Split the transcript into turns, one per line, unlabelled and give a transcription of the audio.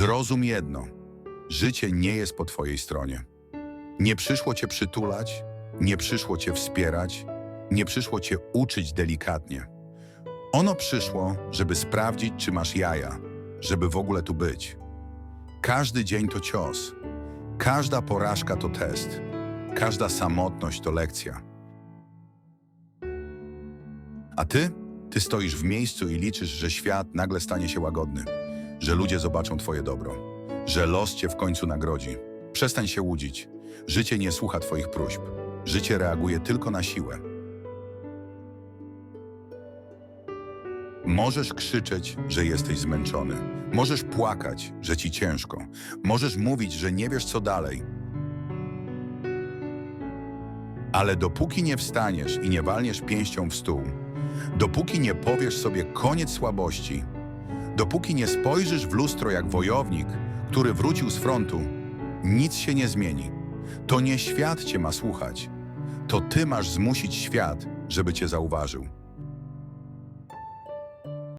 Zrozum jedno. Życie nie jest po twojej stronie. Nie przyszło cię przytulać, nie przyszło cię wspierać, nie przyszło cię uczyć delikatnie. Ono przyszło, żeby sprawdzić, czy masz jaja, żeby w ogóle tu być. Każdy dzień to cios, każda porażka to test, każda samotność to lekcja. A ty? Ty stoisz w miejscu i liczysz, że świat nagle stanie się łagodny, że ludzie zobaczą twoje dobro, że los cię w końcu nagrodzi. Przestań się łudzić. Życie nie słucha twoich próśb. Życie reaguje tylko na siłę. Możesz krzyczeć, że jesteś zmęczony. Możesz płakać, że ci ciężko. Możesz mówić, że nie wiesz co dalej. Ale dopóki nie wstaniesz i nie walniesz pięścią w stół, dopóki nie powiesz sobie koniec słabości, dopóki nie spojrzysz w lustro jak wojownik, który wrócił z frontu, nic się nie zmieni. To nie świat cię ma słuchać, to ty masz zmusić świat, żeby cię zauważył.